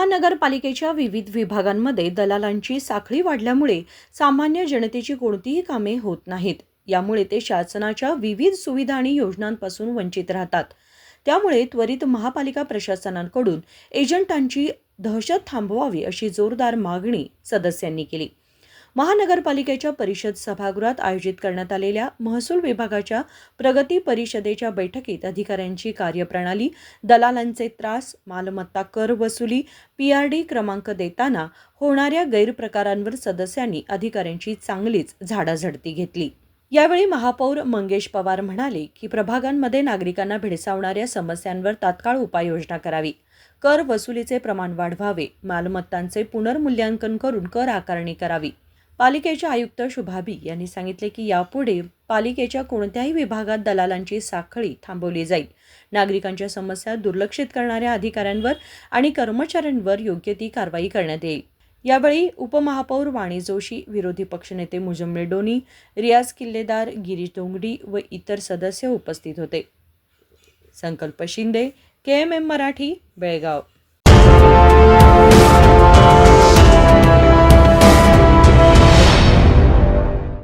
महानगरपालिकेच्या विविध विभागांमध्ये दलालांची साखळी वाढल्यामुळे सामान्य जनतेची कोणतीही कामे होत नाहीत. यामुळे ते शासनाच्या विविध सुविधा आणि योजनांपासून वंचित राहतात. त्यामुळे त्वरित महापालिका प्रशासनांकडून एजंटांची दहशत थांबवावी अशी जोरदार मागणी सदस्यांनी केली. महानगरपालिकेच्या परिषद सभागृहात आयोजित करण्यात आलेल्या महसूल विभागाच्या प्रगती परिषदेच्या बैठकीत अधिकाऱ्यांची कार्यप्रणाली दलालांचे त्रास मालमत्ता कर वसुली पीआरडी क्रमांक देताना होणाऱ्या गैरप्रकारांवर सदस्यांनी अधिकाऱ्यांची चांगलीच झाडाझडती घेतली. यावेळी महापौर मंगेश पवार म्हणाले की प्रभागांमध्ये नागरिकांना भेडसावणाऱ्या समस्यांवर तात्काळ उपाययोजना करावी. कर वसुलीचे प्रमाण वाढवावे मालमत्तांचे पुनर्मूल्यांकन करून कर आकारणी करावी. पालिकेचे आयुक्त शुभाबी यांनी सांगितले की यापुढे पालिकेच्या कोणत्याही विभागात दलालांची साखळी थांबवली जाईल. नागरिकांच्या समस्या दुर्लक्षित करणाऱ्या अधिकाऱ्यांवर आणि कर्मचाऱ्यांवर योग्य ती कारवाई करण्यात येईल. यावेळी उपमहापौर वाणी जोशी विरोधी पक्षनेते मुजम्मे डोनी रियाज किल्लेदार गिरीश डोंगडी व इतर सदस्य उपस्थित होते. Sankalp Shinde K M M Marathi Belgaum.